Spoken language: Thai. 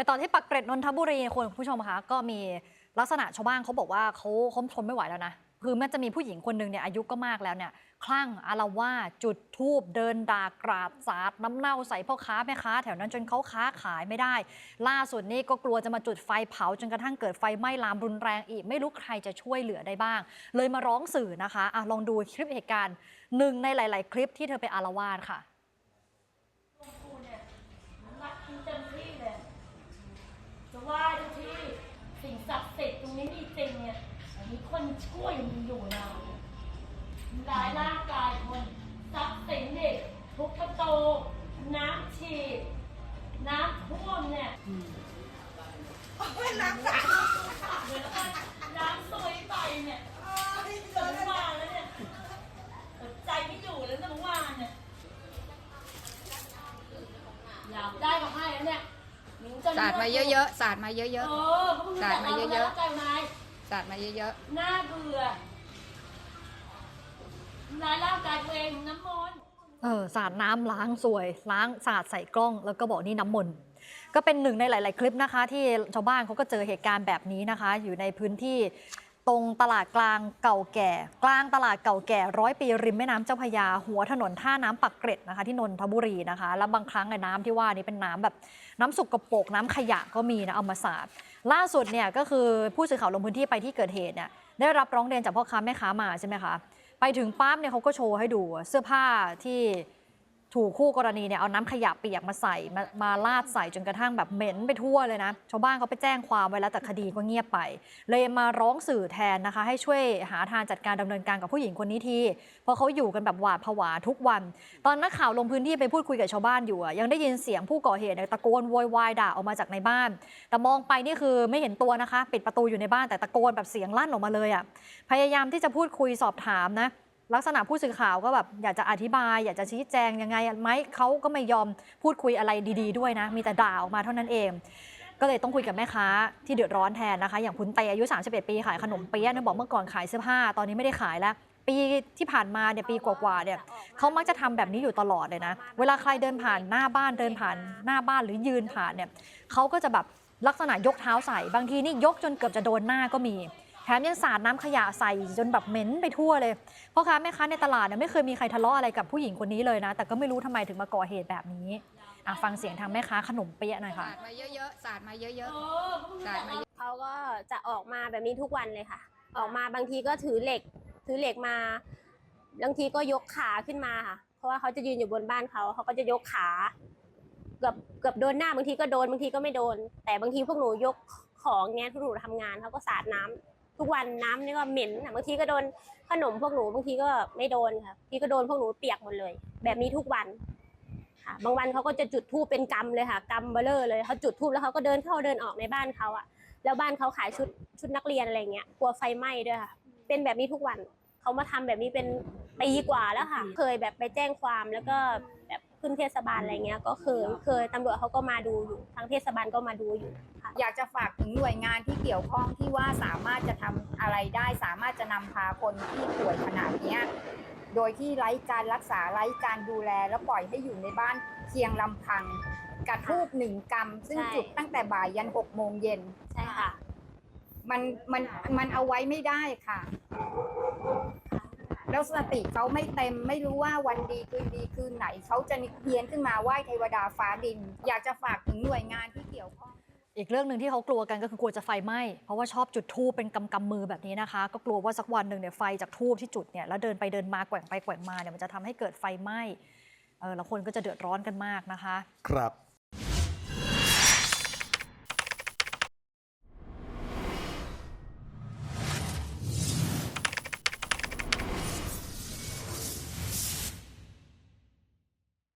ไปต่อที่ปักเกร็ดนนทบุรีคุณผู้ชมคะก็มีลักษณะชาวบ้านเขาบอกว่าเขาเขาทนไม่ไหวแล้วนะคือมันจะมีผู้หญิงคนหนึ่งเนี่ยอายุก็มากแล้วเนี่ยคลั่งอารวาจุดทูบเดินด่ากราดสาดน้ำเน่าใส่พ่อค้าแม่ค้า แถวนั้นจนเขาค้าขายไม่ได้ ล่าสุดนี่ก็กลัวจะมาจุดไฟเผาจนกระทั่งเกิดไฟไหม้ลามรุนแรงอีก ไม่รู้ใครจะช่วยเหลือได้บ้าง เลยมาร้องสื่อนะคะอะลองดูคลิปเหตุการณ์หนึ่งในหลาย ๆ คลิปที่เธอไปอารวาสค่ะ กูเนี่ยรักคุณเต็มที่เลย จะไหว้ทุกที่สิ่งศักดิ์สิทธิ์ตรงนี้มีจริงเนี่ยมีคนช่วยมึงอยู่นะทำร้ายร่างกายคนทรัพย์สินเด็กทุกประตูน้ำฉีด น้ำท่วมเนี่ยน้ำสาน้ำซวยไปเนี่ยเดินมาแล้วเนี่ยอดใจไม่อยู่แล้วนะเมื่อวานเนี่ยอยากได้ก็ให้แล้วเนี่ย หนูจะสาดมาเยอะๆสาดมาเยเออะอเพราะมึงสาดมาเยอะๆๆใจนายๆสาดมาเยอะหน้าเบื่อทำร้ายร่างกายตัวเองน้ำมนต์ เออสาดน้ำล้างสวย ล้างสาดใส่กล้อง แล้วก็บอกนี่น้ำมนต์ก็เป็นหนึ่งในหลาย ๆ คลิปนะคะ ที่ชาวบ้านเขาก็เจอเหตุการณ์แบบนี้นะคะ อยู่ในพื้นที่ ตรงตลาดกลางเก่าแก่ กลางตลาดเก่าแก่ร้อยปีริมแม่น้ำเจ้าพยา หัวถนนท่าน้ำปักเกร็ดนะคะที่นนทบุรีนะคะ แล้วบางครั้งไอ้น้ำที่ว่านี้เป็นน้ำแบบน้ำสกปรกน้ำขยะก็มีนะเอามาสาดล่าสุดเนี่ยก็คือผู้สื่อข่าวลงพื้นที่ไปที่เกิดเหตุเนี่ยได้รับร้องเรียนจากพ่อค้าแม่ค้ามาใช่ไหมคะไปถึงปั๊บเนี่ยเขาก็โชว์ให้ดูเสื้อผ้าที่ ถูกคู่กรณีเนี่ยเอาน้ำขยะเปียกมาใส่มามาลาดใส่จนกระทั่งแบบเหม็นไปทั่วเลยนะชาวบ้านเขาไปแจ้งความไว้แล้วแต่คดีก็เงียบไป เลยมาร้องสื่อแทนนะคะ ให้ช่วยหาทางจัดการดำเนินการกับผู้หญิงคนนี้ทีเพราะเขาอยู่กันแบบหวาดผวาทุกวัน ตอนนักข่าวลงพื้นที่ไปพูดคุยกับชาวบ้านอยู่ยังได้ยินเสียงผู้ก่อเหตุเนี่ยตะโกนโวยวายด่าออกมาจากในบ้าน แต่มองไปนี่คือไม่เห็นตัวนะคะ ปิดประตูอยู่ในบ้านแต่ตะโกนแบบเสียงลั่นออกมาเลยอะพยายามที่จะพูดคุยสอบถามนะ ลักษณะผู้สื่อข่าวก็แบบอยากจะอธิบาย อยากจะชี้แจงยังไงไหมเขาก็ไม่ยอมพูดคุยอะไรดี ๆ ด้วยนะ มีแต่ด่าออกมาเท่านั้นเอง ก็เลยต้องคุยกับแม่ค้าที่เดือดร้อนแทนนะคะ อย่างคุณเตยอายุ 31 ปีขายขนมเปี๊ยะนี่ยบอกเมื่อก่อนขายเสื้อผ้าตอนนี้ไม่ได้ขายแล้วปีที่ผ่านมาเนี่ยปีกว่าๆเนี่ยเขามักจะทำแบบนี้อยู่ตลอดเลยนะ เวลาใครเดินผ่านหน้าบ้านเดินผ่านหน้าบ้านหรือยืนผ่านเนี่ยเขาก็จะแบบลักษณะยกเท้าใส่บางทีนี่ยกจนเกือบจะโดนหน้าก็มี มยังสาดน้ำขยะใส่จนแบบเหม็นไปทั่วเลยพ่อค้าแม่ค้าในตลาดเนี่ยไม่เคยมีใครทะเลาะอะไรกับผู้หญิงคนนี้เลยนะ แต่ก็ไม่รู้ทำไมถึงมาก่อเหตุแบบนี้อะฟังเสียงทางแม่ค้าขนมเปี๊ยะหน่อยๆค่ะสาดมาเยอะๆสาดมาเยเออะอเพราะมึงๆสาดมาเยอะเขาก็จะออกมาแบบนี้ทุกวันเลยค่ะ ออกมาบางทีก็ถือเหล็ก ถือเหล็กมาบางทีก็ยกขาขึ้นมาค่ะ เพราะว่าเขาจะยืนอยู่บนบ้านเขาเขาก็จะยกขาเกือบเกือบโดนหน้าบางทีก็โดนบางทีก็ไม่โดน แต่บางทีพวกหนูยกของเงี้ยพวกหนูทำงานเขาก็สาดน้ำ ทุกวันน้ำนี่ก็เหม็นอะบางทีก็โดนขนมพวกหนูบางทีก็ไม่โดนค่ะบางทีก็โดนพวกหนูเปียกหมดเลย แบบนี้ทุกวันค่ะ บางวันเขาก็จะจุดธูปเป็นกำเลยค่ะกำเบลเลอร์เลยเขาจุดธูปแล้วเขาก็เดินเข้าเดินออกในบ้านเขาอะแล้วบ้านเขาขายชุดชุดนักเรียนอะไรเงี้ยกลัวไฟไหม้ด้วยค่ะ เป็นแบบนี้ทุกวันเขามาทำแบบนี้เป็นปีกว่าแล้วค่ะ เคยแบบไปแจ้งความแล้วก็แบบ ขึ้นเทศบาลอะไรเงี้ย ก็เคยเคยตำรวจเขาก็มาดูอยู่ทางเทศบาลก็มาดูอยู่ค่ะอยากจะฝากถึงหน่วยงานที่เกี่ยวข้องที่ว่าสามารถจะทำอะไรได้ สามารถจะนำพาคนที่ป่วยขนาดเนี้ยโดยที่ไร้การรักษาไร้การดูแลแล้วปล่อยให้อยู่ในบ้านเพียงลำพังกระทูบหนึ่งกรรมซึ่งใช่ จุดตั้งแต่บ่ายยันหกโมงเย็น ใช่ค่ะ มันมันมันเอาไว้ไม่ได้ค่ะ แล้วสติเขาไม่เต็มไม่รู้ว่าวันดีคืนดีคืนไหนเขาจะเพียนขึ้นมาไหว้เทวดาฟ้าดิน อยากจะฝากถึงหน่วยงานที่เกี่ยวข้องอีกเรื่องหนึ่งที่เขากลัวกันก็คือกลัวจะไฟไหม้เพราะว่าชอบจุดทูบเป็นกำกำมือแบบนี้นะคะ ก็กลัวว่าสักวันหนึ่งเนี่ยไฟจากทูบที่จุดเนี่ยแล้วเดินไปเดินมาแกว่งไปแกว่งมาเนี่ยมันจะทำให้เกิดไฟไหม้เออแล้วคนก็จะเดือดร้อนกันมากนะคะ ครับ